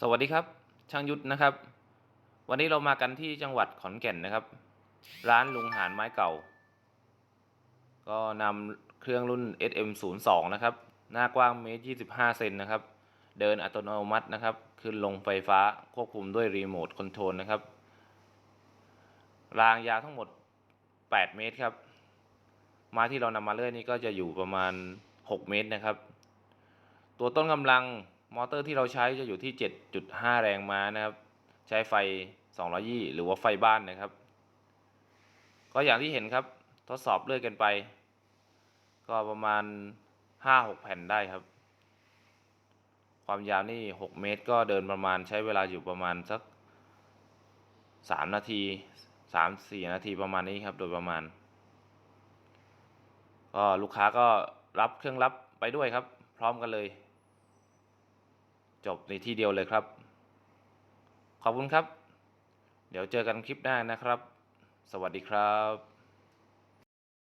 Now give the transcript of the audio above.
สวัสดีครับ ช่างยุทธนะครับ วันนี้เรามากันที่จังหวัดขอนแก่นนะครับ ร้านลุงหานไม้เก่า ก็นำเครื่องรุ่น SM02 นะครับ หน้ากว้างเมตร25 เซนนะครับ เดินอัตโนมัตินะครับ ขึ้นลงไฟฟ้าควบคุมด้วยรีโมทคอนโทรลนะครับ รางยาวทั้งหมด 8 เมตรครับไม้ที่เรานำมาเลื่อยนี่ก็จะอยู่ประมาณ 6 เมตรนะครับ ตัวต้นกำลัง มอเตอร์ที่เราใช้จะอยู่ที่ 7.5 แรงม้านะครับ ใช้ไฟ220หรือว่าไฟบ้านนะครับ ก็อย่างที่เห็นครับ ทดสอบเลื่อยกันไป ก็ประมาณ 5-6 แผ่นได้ครับ ความยาวนี่ 6 เมตร ก็เดินประมาณใช้เวลาอยู่ประมาณสัก 3 นาที 3-4 นาทีประมาณนี้ครับ โดยประมาณ ก็ลูกค้าก็รับเครื่องรับไปด้วยครับ พร้อมกันเลย จบในที่เดียวเลยครับ ขอบคุณครับ เดี๋ยวเจอกันคลิปหน้านะครับ สวัสดีครับ